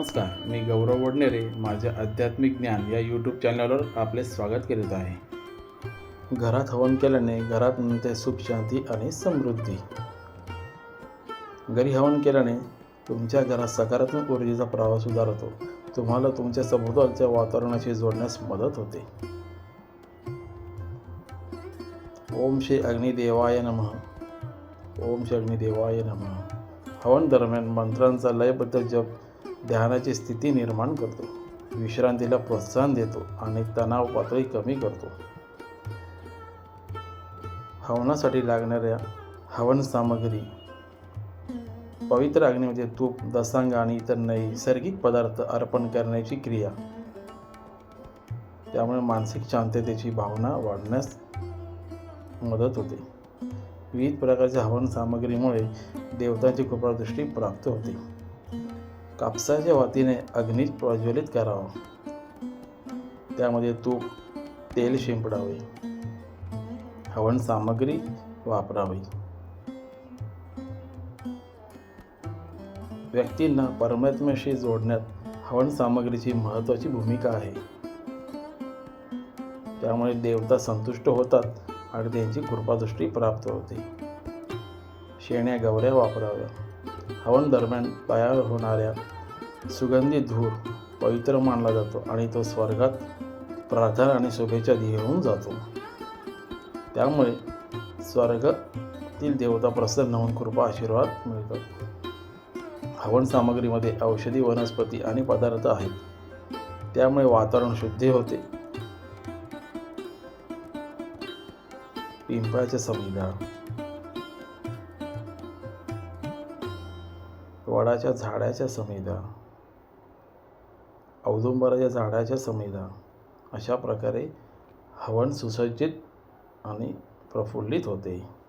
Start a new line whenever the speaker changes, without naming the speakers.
गौरव माझ्या आध्यात्मिक ज्ञान या यूट्यूब चॅनलवर आपले स्वागत करीत आहे. घरात हवन केल्याने घरात मिळते सुख शांती आणि समृद्धी. घरी हवन केल्याने तुमच्या घरात सकारात्मक ऊर्जेचा प्रवाह सुधारतो. तुम्हाला तुमच्या सभोवतालच्या वातावरणाशी जोडण्यास मदत होते. ओम श्री अग्निदेवाय नमः. ओम श्री अग्निदेवाय नमः. हवन दरम्यान मंत्रांचा लयबद्ध जप ध्यानाची स्थिती निर्माण करतो. विश्रांतीला प्रोत्साहन देतो आणि तणाव पातळी कमी करतो. हवनासाठी लागणाऱ्या हवन सामग्री पवित्र अग्नीमध्ये तूप दसांग आणि इतर नैसर्गिक पदार्थ अर्पण करण्याची क्रिया. त्यामुळे मानसिक शांततेची भावना वाढण्यास मदत होते. विविध प्रकारच्या हवन सामग्रीमुळे देवतांची कृपादृष्टी प्राप्त होते. कापसाच्या वातीने अग्नीत प्रज्वलित करावा त्यामध्ये तूप तेल शिंपडावे. हवन सामग्री वापरावी. व्यक्तींना परमात्म्याशी जोडण्यात हवन सामग्रीची महत्त्वाची भूमिका आहे. त्यामुळे देवता संतुष्ट होतात आणि त्यांची कृपादृष्टी प्राप्त होते. शेण्या गवऱ्या वापराव्या हवन दरम्यान तयार होणाऱ्या सुगंधी धूर पवित्र मानला जातो आणि तो स्वर्गात प्रार्थना आणि शुभेच्छा घेऊन जातो. त्यामुळे स्वर्गातील देवता प्रसन्न होऊन कृपा आशीर्वाद मिळतात. हवन सामग्रीमध्ये औषधी वनस्पती आणि पदार्थ आहेत. त्यामुळे वातावरण शुद्ध होते. पिंपळाचे संविधान वडाच्या झाडाच्या समिधा औदुंबराच्या झाडाच्या समिधा अशा प्रकारे हवन सुसज्जित आणि प्रफुल्लित होते.